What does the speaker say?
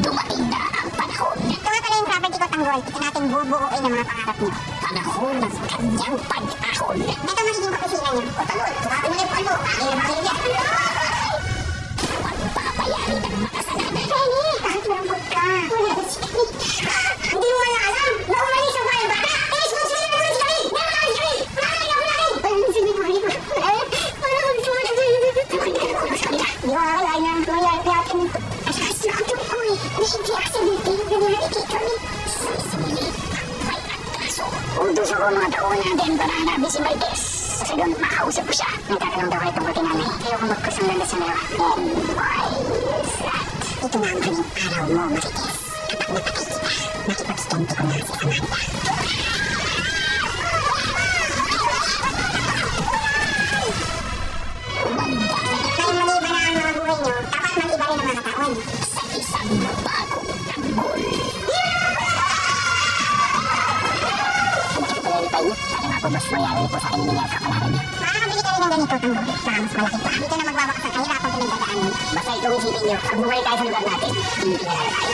Dumating na ang panahon. Ito nga pala yung property ko, Tanggol. Ito natin bubuuin ang mga pangarap niyo. Panahon ng kanyang pag-ahon. Ito magiging kapisina niyo. Eh. Na hindi aksidente yung nangyari kay kami. Simili, may atraso. Utos ako mga taon natin para hanapin si Marquez. Sa doon, makausap ko siya. Nagtatanong daw kayo tungkol kay nanay. Ayoko magkusang ganda sa dalawa. And why is that? Ito na ang huling araw mo, Marites. Kapag napatay kita, makipagstente ko na si Amanda. Ang taon. Sa isang mabagong tanggol. Palilipay niyo. Para mapubos mo yan po sa binigay sa niyo. Makakabili ka rin ng ganito, Tanggol. Baka mas malaki pa. Dito na magwawakas ang kahirapang pinagdadaanan. Basta itong isipin niyo, pag bumalik tayo sa lugar natin, hindi na tayo.